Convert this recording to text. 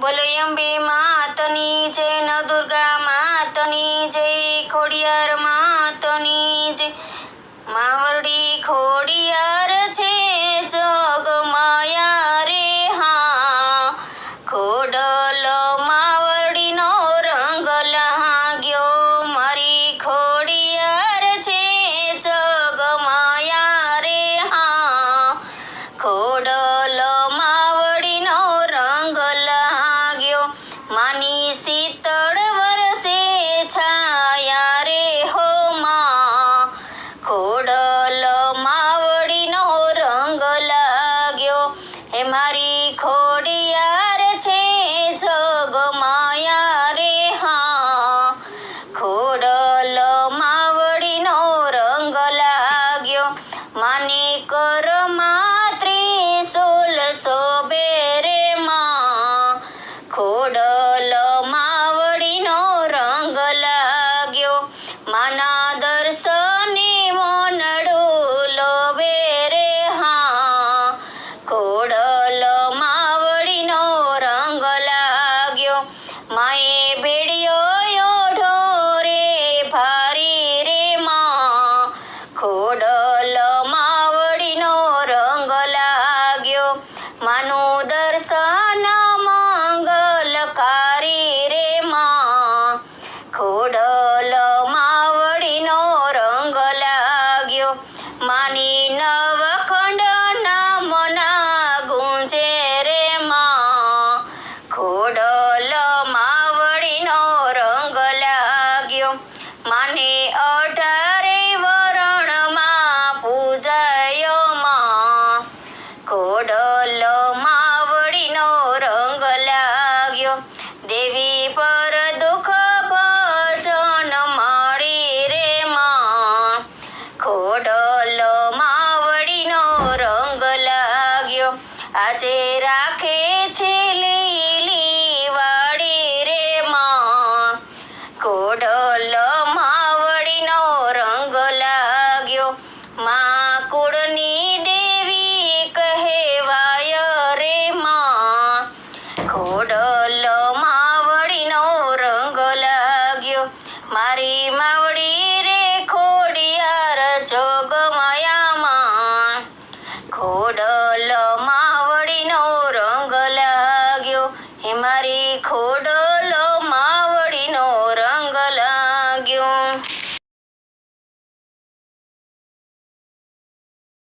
બોલો માતની જય, ન દુર્ગા માતની જય, ખોડિયાર માતની જય. માવડી ખોડિયાર છે, જગ માયા રે હા. ખોડલ માવડીનો શીતળ વરસે છાયા રે હો માં. ખોડલ માવડીનો રંગ લાગ્યો. હે મારી ખોડિયાર છે જગ માયા રે હા. ખોડલ માવડીનો રંગ લાગ્યો. માને કર માના દર્શને મોનડું લોભે રે હા. કોડલો માવડીનો રંગ લાગ્યો. માએ ભેડિયો ઢોરે ભારી રે માં. રંગ લાગ્યો. માનું દર્શન માની નવખંડના મના ગુંજે રે માં. ખોડલ માવડીનો રંગ લાગ્યો. માને અઢારે વરણમાં પૂજાયો માં. ખોડલ માવડીનો રંગ લાગ્યો. દેવી પર આજે રાખે છે લીલી વાડી રે માં. કોડલ માવડીનો રંગ લાગ્યો. માં કુળની દેવી કહેવાય રે માં. કોડલ માવડીનો રંગ લાગ્યો. મારી માવડી રે ખોડિયાર હેમારી ખોડ